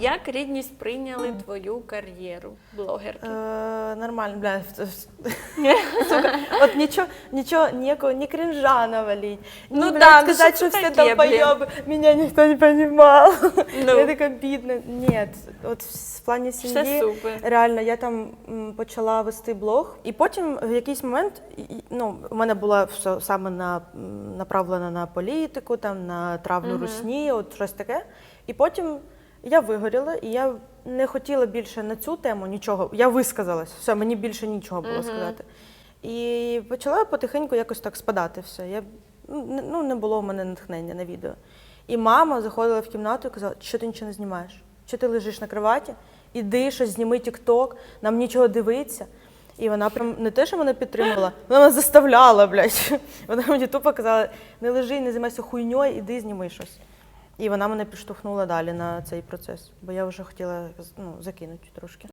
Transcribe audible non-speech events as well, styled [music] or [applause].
Як рідні сприйняли твою кар'єру блогерки? Е, нормально, бля. [laughs] Сука, от нічого, нічого, ніякого, ні кринжа навалить. Ну ні, да, блядь, ну сказати, що що це все таке, блін? долбоёбы, меня ніхто не понимал. Ну. Я така бідна. Ні, от в плані Все сім'ї. супер. Реально, я там м, почала вести блог, і потім в якийсь момент і- і, ну, у мене була все саме на, м, направлена на політику, там, на травну русні, от щось таке. І потім я вигоріла, і я не хотіла більше на цю тему нічого. Я висказалась, все, мені більше нічого було сказати. І почала потихеньку якось так спадати все. Я, ну, не- ну, було в мене натхнення на відео. І мама заходила в кімнату і казала, що ти нічого не знімаєш? Що ти лежиш на кроваті? Іди, щось зніми тік-ток, нам нічого дивитися. І вона прям не те, що мене підтримувала, вона мене заставляла, блядь. [laughs] Вона мені тупо казала, не лежи, не займайся хуйньою, іди зніми щось. І вона мене підштовхнула далі на цей процес, бо я вже хотіла ну, закинути трошки.